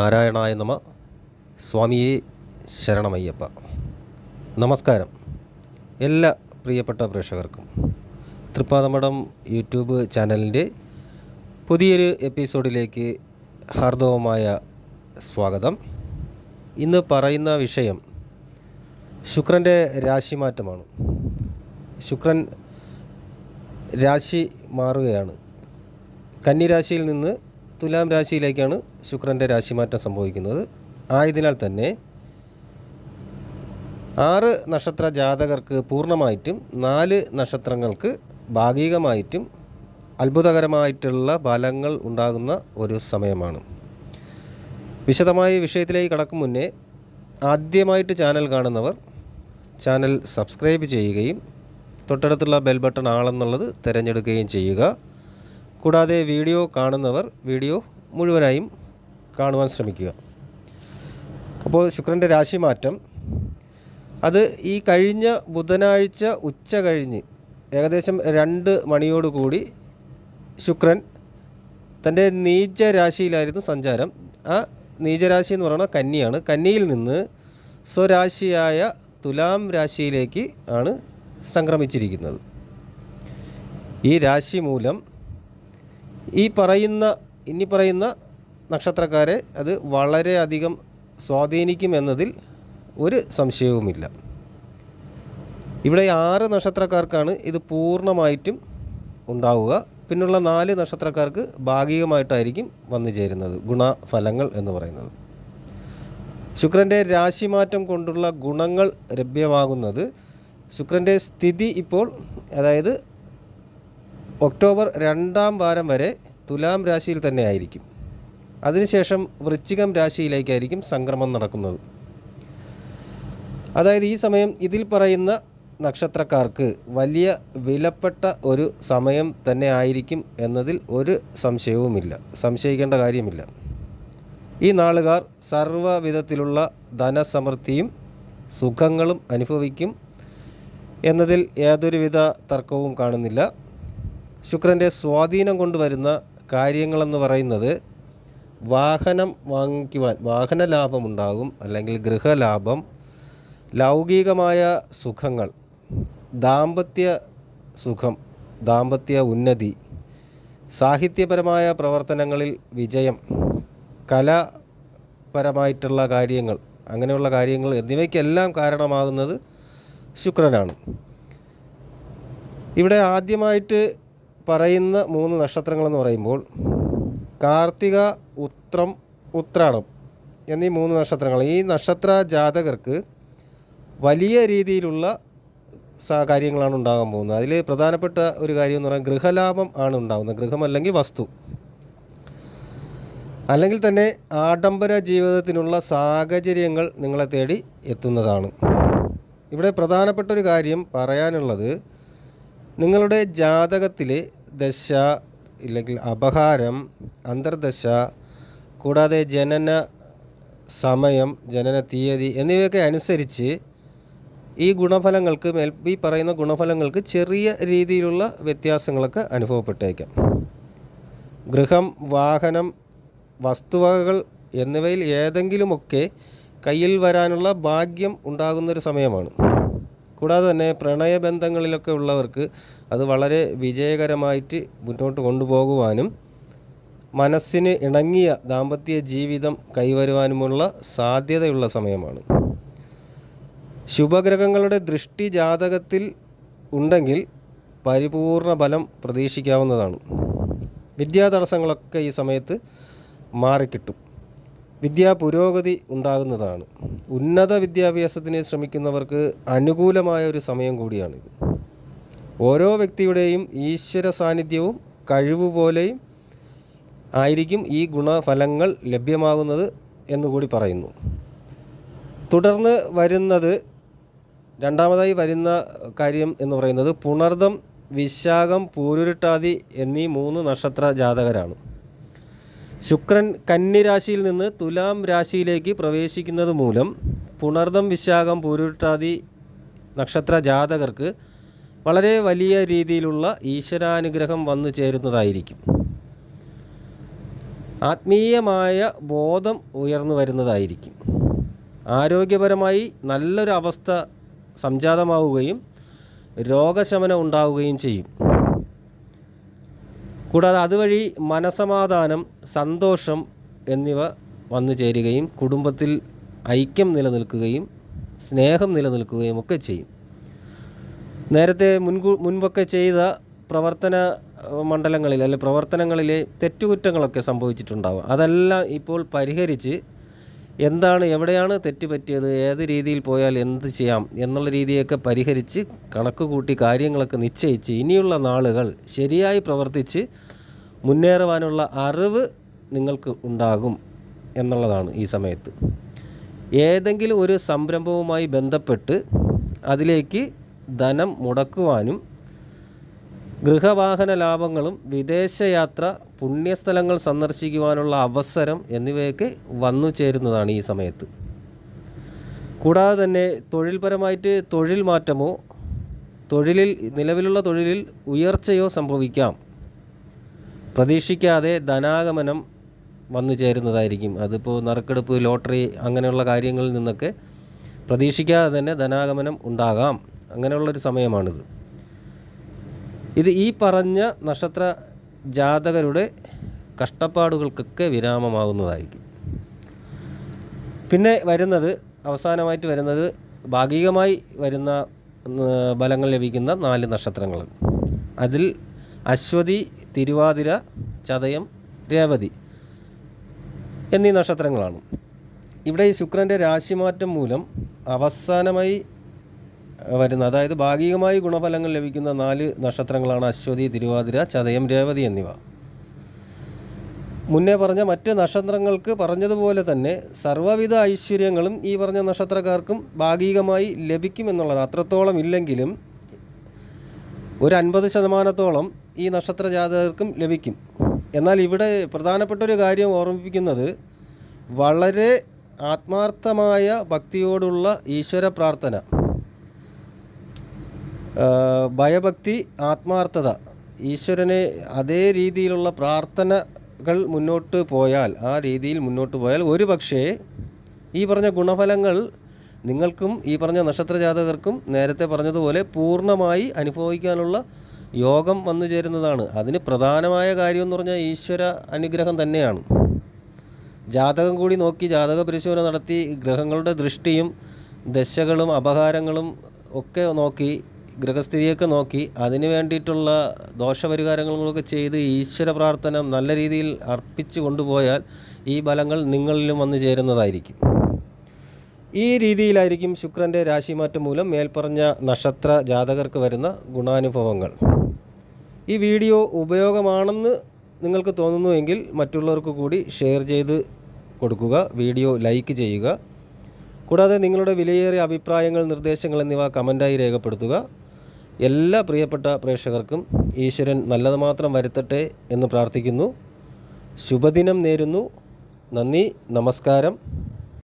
നാരായണായ നമ. സ്വാമിയെ ശരണമയ്യപ്പ. നമസ്കാരം. എല്ലാ പ്രിയപ്പെട്ട പ്രേക്ഷകർക്കും തൃപ്പാദമഠം യൂട്യൂബ് ചാനലിന്റെ പുതിയൊരു എപ്പിസോഡിലേക്ക് ഹാർദവമായ സ്വാഗതം. ഇന്ന് പറയുന്ന വിഷയം ശുക്രന്റെ രാശിമാറ്റമാണ്. ശുക്രൻ രാശി മാറുകയാണ്. കന്നിരാശിയിൽ നിന്ന് തുലാം രാശിയിലേക്കാണ് ശുക്രന്റെ രാശിമാറ്റം സംഭവിക്കുന്നത്. ആയതിനാൽ തന്നെ ആറ് നക്ഷത്ര ജാതകർക്ക് പൂർണമായിട്ടും നാല് നക്ഷത്രങ്ങൾക്ക് ഭാഗികമായിട്ടും അത്ഭുതകരമായിട്ടുള്ള ഫലങ്ങൾ ഉണ്ടാകുന്ന ഒരു സമയമാണ്. വിശദമായി വിഷയത്തിലേക്ക് കടക്കും മുന്നേ ആദ്യമായിട്ട് ചാനൽ കാണുന്നവർ ചാനൽ സബ്സ്ക്രൈബ് ചെയ്യുകയും തൊട്ടടുത്തുള്ള ബെൽ ബട്ടൺ ആളെന്നുള്ളത് തിരഞ്ഞെടുക്കുകയും ചെയ്യുക. കൂടാതെ വീഡിയോ കാണുന്നവർ വീഡിയോ മുഴുവനായും കാണുവാൻ ശ്രമിക്കുക. അപ്പോൾ ശുക്രന്റെ രാശിമാറ്റം. അത് ഈ കഴിഞ്ഞ ബുധനാഴ്ച ഉച്ച കഴിഞ്ഞ് ഏകദേശം രണ്ട് മണിയോടുകൂടി ശുക്രൻ തന്റെ നീചരാശിയിലായിരുന്നു സഞ്ചാരം. ആ നീചരാശി എന്ന് പറയുന്നത് കന്നിയാണ്. കന്നിയിൽ നിന്ന് സ്വരാശിയായ തുലാം രാശിയിലേക്ക് ആണ് സംക്രമിച്ചിരിക്കുന്നത്. ഈ രാശി മൂലം ഈ പറയുന്ന ഇനി പറയുന്ന നക്ഷത്രക്കാരെ അത് വളരെയധികം സ്വാധീനിക്കുമെന്നതിൽ ഒരു സംശയവുമില്ല. ഇവിടെ ആറ് നക്ഷത്രക്കാർക്കാണ് ഇത് പൂർണമായിട്ടും ഉണ്ടാവുക. പിന്നുള്ള നാല് നക്ഷത്രക്കാർക്ക് ഭാഗികമായിട്ടായിരിക്കും വന്നു ചേരുന്നത്. ഗുണഫലങ്ങൾ എന്ന് പറയുന്നത്. ശുക്രന്റെ രാശിമാറ്റം കൊണ്ടുള്ള ഗുണങ്ങൾ ലഭ്യമാകുന്നത് ശുക്രന്റെ സ്ഥിതി ഇപ്പോൾ അതായത് ഒക്ടോബർ രണ്ടാം വാരം വരെ തുലാം രാശിയിൽ തന്നെ ആയിരിക്കും. അതിനുശേഷം വൃശ്ചികം രാശിയിലേക്കായിരിക്കും സംക്രമം നടക്കുന്നത്. അതായത് ഈ സമയം ഇതിൽ പറയുന്ന നക്ഷത്രക്കാർക്ക് വലിയ വിലപ്പെട്ട ഒരു സമയം തന്നെ ആയിരിക്കും എന്നതിൽ ഒരു സംശയവുമില്ല. സംശയിക്കേണ്ട കാര്യമില്ല. ഈ നാളുകാർ സർവവിധത്തിലുള്ള ധനസമൃദ്ധിയും സുഖങ്ങളും അനുഭവിക്കും എന്നതിൽ യാതൊരുവിധ തർക്കവും കാണുന്നില്ല. ശുക്രന്റെ സ്വാധീനം കൊണ്ടുവരുന്ന കാര്യങ്ങളെന്ന് പറയുന്നത് വാഹനം വാങ്ങിക്കുവാൻ വാഹന ലാഭമുണ്ടാകും അല്ലെങ്കിൽ ഗൃഹലാഭം ലൗകികമായ സുഖങ്ങൾ ദാമ്പത്യ സുഖം ദാമ്പത്യ ഉന്നതി സാഹിത്യപരമായ പ്രവർത്തനങ്ങളിൽ വിജയം കലാപരമായിട്ടുള്ള കാര്യങ്ങൾ അങ്ങനെയുള്ള കാര്യങ്ങൾ എന്നിവയ്ക്കെല്ലാം കാരണമാകുന്നത് ശുക്രനാണ്. ഇവിടെ ആദ്യമായിട്ട് പറയുന്ന മൂന്ന് നക്ഷത്രങ്ങളെന്ന് പറയുമ്പോൾ കാർത്തിക ഉത്രം ഉത്രാടം എന്നീ മൂന്ന് നക്ഷത്രങ്ങൾ. ഈ നക്ഷത്ര ജാതകർക്ക് വലിയ രീതിയിലുള്ള കാര്യങ്ങളാണ് ഉണ്ടാകാൻ പോകുന്നത്. അതിൽ പ്രധാനപ്പെട്ട ഒരു കാര്യം എന്ന് പറയുന്നത് ഗൃഹലാഭം ആണ് ഉണ്ടാകുന്നത് ഗൃഹം അല്ലെങ്കിൽ വസ്തു. അല്ലെങ്കിൽ തന്നെ ആഡംബര ജീവിതത്തിനുള്ള സാഹചര്യങ്ങൾ നിങ്ങളെ തേടി എത്തുന്നതാണ്. ഇവിടെ പ്രധാനപ്പെട്ട ഒരു കാര്യം പറയാനുള്ളത് നിങ്ങളുടെ ജാതകത്തിലെ ദശ ഇല്ലെങ്കിൽ അപഹാരം അന്തർദശ കൂടാതെ ജനന സമയം ജനന തീയതി എന്നിവയൊക്കെ അനുസരിച്ച് ഈ ഗുണഫലങ്ങൾക്ക് മേൽ ഈ പറയുന്ന ഗുണഫലങ്ങൾക്ക് ചെറിയ രീതിയിലുള്ള വ്യത്യാസങ്ങളൊക്കെ അനുഭവപ്പെട്ടേക്കാം. ഗൃഹം വാഹനം വസ്തുവകകൾ എന്നിവയിൽ ഏതെങ്കിലുമൊക്കെ കയ്യിൽ വരാനുള്ള ഭാഗ്യം ഉണ്ടാകുന്നൊരു സമയമാണ്. കൂടാതെ തന്നെ പ്രണയബന്ധങ്ങളിലൊക്കെ ഉള്ളവർക്ക് അത് വളരെ വിജയകരമായിട്ട് മുന്നോട്ട് കൊണ്ടുപോകുവാനും മനസ്സിന് ഇണങ്ങിയ ദാമ്പത്യ ജീവിതം കൈവരുവാനുമുള്ള സാധ്യതയുള്ള സമയമാണ്. ശുഭഗ്രഹങ്ങളുടെ ദൃഷ്ടി ജാതകത്തിൽ ഉണ്ടെങ്കിൽ പരിപൂർണ ഫലം പ്രതീക്ഷിക്കാവുന്നതാണ്. വിദ്യാ തടസ്സങ്ങളൊക്കെ ഈ സമയത്ത് മാറിക്കിട്ടും. വിദ്യാ പുരോഗതി ഉണ്ടാകുന്നതാണ്. ഉന്നത വിദ്യാഭ്യാസത്തിന് ശ്രമിക്കുന്നവർക്ക് അനുകൂലമായ ഒരു സമയം കൂടിയാണിത്. ഓരോ വ്യക്തിയുടെയും ഈശ്വര സാന്നിധ്യവും കഴിവ് പോലെയും ആയിരിക്കും ഈ ഗുണഫലങ്ങൾ ലഭ്യമാകുന്നത് എന്നുകൂടി പറയുന്നു. തുടർന്ന് വരുന്നത് രണ്ടാമതായി വരുന്ന കാര്യം എന്ന് പറയുന്നത് പുണർദം വിശാഖം പൂരുരുട്ടാതി എന്നീ മൂന്ന് നക്ഷത്ര ജാതകരാണ്. ശുക്രൻ കന്നിരാശിയിൽ നിന്ന് തുലാം രാശിയിലേക്ക് പ്രവേശിക്കുന്നത് മൂലം പുണർദം വിശാഖം പൂരുട്ടാതി നക്ഷത്ര ജാതകർക്ക് വളരെ വലിയ രീതിയിലുള്ള ഈശ്വരാനുഗ്രഹം വന്നു ചേരുന്നതായിരിക്കും. ആത്മീയമായ ബോധം ഉയർന്നു വരുന്നതായിരിക്കും. ആരോഗ്യപരമായി നല്ലൊരു അവസ്ഥ സംജാതമാവുകയും രോഗശമനം ഉണ്ടാവുകയും ചെയ്യും. കൂടാതെ അതുവഴി മനസമാധാനം സന്തോഷം എന്നിവ വന്നു ചേരുകയും കുടുംബത്തിൽ ഐക്യം നിലനിൽക്കുകയും സ്നേഹം നിലനിൽക്കുകയും ഒക്കെ ചെയ്യും. നേരത്തെ മുൻകൂ മുൻപൊക്കെ ചെയ്ത പ്രവർത്തന മണ്ഡലങ്ങളിൽ അല്ലെങ്കിൽ പ്രവർത്തനങ്ങളിലെ തെറ്റുകുറ്റങ്ങളൊക്കെ സംഭവിച്ചിട്ടുണ്ടാവും. അതെല്ലാം ഇപ്പോൾ പരിഹരിച്ച് എന്താണ് എവിടെയാണ് തെറ്റ് പറ്റിയത് ഏത് രീതിയിൽ പോയാൽ എന്ത് ചെയ്യാം എന്നുള്ള രീതിയൊക്കെ പരിഹരിച്ച് കണക്ക് കൂട്ടി കാര്യങ്ങളൊക്കെ നിശ്ചയിച്ച് ഇനിയുള്ള നാളുകൾ ശരിയായി പ്രവർത്തിച്ച് മുന്നേറുവാനുള്ള അറിവ് നിങ്ങൾക്ക് ഉണ്ടാകും എന്നുള്ളതാണ് ഈ സമയത്ത്. ഏതെങ്കിലും ഒരു സംരംഭവുമായി ബന്ധപ്പെട്ട് അതിലേക്ക് ധനം മുടക്കുവാനും ഗൃഹവാഹന ലാഭങ്ങളും വിദേശയാത്ര പുണ്യസ്ഥലങ്ങൾ സന്ദർശിക്കുവാനുള്ള അവസരം എന്നിവയൊക്കെ വന്നു ചേരുന്നതാണ് ഈ സമയത്ത്. കൂടാതെ തന്നെ തൊഴിൽപരമായിട്ട് തൊഴിൽ മാറ്റമോ തൊഴിലിൽ നിലവിലുള്ള തൊഴിലിൽ ഉയർച്ചയോ സംഭവിക്കാം. പ്രതീക്ഷിക്കാതെ ധനാഗമനം വന്നു ചേരുന്നതായിരിക്കും. അതിപ്പോൾ നറുക്കെടുപ്പ് ലോട്ടറി അങ്ങനെയുള്ള കാര്യങ്ങളിൽ നിന്നൊക്കെ പ്രതീക്ഷിക്കാതെ തന്നെ ധനാഗമനം ഉണ്ടാകാം. അങ്ങനെയുള്ളൊരു സമയമാണിത്. ഇത് ഈ പറഞ്ഞ നക്ഷത്ര ജാതകരുടെ കഷ്ടപ്പാടുകൾക്കൊക്കെ വിരാമമാകുന്നതായിരിക്കും. പിന്നെ വരുന്നത് അവസാനമായിട്ട് വരുന്നത് ഭാഗികമായി വരുന്ന ഫലങ്ങൾ ലഭിക്കുന്ന നാല് നക്ഷത്രങ്ങൾ. അതിൽ അശ്വതി തിരുവാതിര ചതയം രേവതി എന്നീ നക്ഷത്രങ്ങളാണ്. ഇവിടെ ഈ ശുക്രന്റെ രാശിമാറ്റം മൂലം അവസാനമായി വരുന്ന അതായത് ഭാഗികമായി ഗുണഫലങ്ങൾ ലഭിക്കുന്ന നാല് നക്ഷത്രങ്ങളാണ് അശ്വതി തിരുവാതിര ചതയം രേവതി എന്നിവ. മുന്നേ പറഞ്ഞ മറ്റ് നക്ഷത്രങ്ങൾക്ക് പറഞ്ഞതുപോലെ തന്നെ സർവവിധ ഐശ്വര്യങ്ങളും ഈ പറഞ്ഞ നക്ഷത്രക്കാർക്കും ഭാഗികമായി ലഭിക്കുമെന്നുള്ളത് അത്രത്തോളം ഇല്ലെങ്കിലും ഒരു അൻപത് ശതമാനത്തോളം ഈ നക്ഷത്ര ജാതകർക്കും ലഭിക്കും. എന്നാൽ ഇവിടെ പ്രധാനപ്പെട്ട ഒരു കാര്യം ഓർമ്മിപ്പിക്കുന്നത് വളരെ ആത്മാർത്ഥമായ ഭക്തിയോടുള്ള ഈശ്വര പ്രാർത്ഥന. ഭയഭക്തി ആത്മാർത്ഥത ഈശ്വരനെ അതേ രീതിയിലുള്ള പ്രാർത്ഥനകൾ മുന്നോട്ട് പോയാൽ ആ രീതിയിൽ മുന്നോട്ട് പോയാൽ ഒരു പക്ഷേ ഈ പറഞ്ഞ ഗുണഫലങ്ങൾ നിങ്ങൾക്കും ഈ പറഞ്ഞ നക്ഷത്ര ജാതകർക്കും നേരത്തെ പറഞ്ഞതുപോലെ പൂർണമായി അനുഭവിക്കാനുള്ള യോഗം വന്നു ചേരുന്നതാണ്. അതിന് പ്രധാനമായ കാര്യം എന്ന് പറഞ്ഞാൽ ഈശ്വര അനുഗ്രഹം തന്നെയാണ്. ജാതകം കൂടി നോക്കി ജാതക പരിശോധന നടത്തി ഗ്രഹങ്ങളുടെ ദൃഷ്ടിയും ദശകളും അപഹാരങ്ങളും ഒക്കെ നോക്കി ഗ്രഹസ്ഥിതിയൊക്കെ നോക്കി അതിന് വേണ്ടിയിട്ടുള്ള ദോഷപരിഹാരങ്ങളൊക്കെ ചെയ്ത് ഈശ്വര പ്രാർത്ഥന നല്ല രീതിയിൽ അർപ്പിച്ച് കൊണ്ടുപോയാൽ ഈ ഫലങ്ങൾ നിങ്ങളിലും വന്നു ചേരുന്നതായിരിക്കും. ഈ രീതിയിലായിരിക്കും ശുക്രന്റെ രാശിമാറ്റം മൂലം മേൽപ്പറഞ്ഞ നക്ഷത്ര ജാതകർക്ക് വരുന്ന ഗുണാനുഭവങ്ങൾ. ഈ വീഡിയോ ഉപയോഗമാണെന്ന് നിങ്ങൾക്ക് തോന്നുന്നുവെങ്കിൽ മറ്റുള്ളവർക്ക് കൂടി ഷെയർ ചെയ്ത് കൊടുക്കുക വീഡിയോ ലൈക്ക് ചെയ്യുക. കൂടാതെ നിങ്ങളുടെ വിലയേറിയ അഭിപ്രായങ്ങൾ നിർദ്ദേശങ്ങൾ എന്നിവ കമന്റായി രേഖപ്പെടുത്തുക. എല്ലാ പ്രിയപ്പെട്ട പ്രേക്ഷകർക്കും ഈശ്വരൻ നല്ലത് മാത്രം വരുത്തട്ടെ എന്ന് പ്രാർത്ഥിക്കുന്നു. ശുഭദിനം നേരുന്നു. നന്ദി നമസ്കാരം.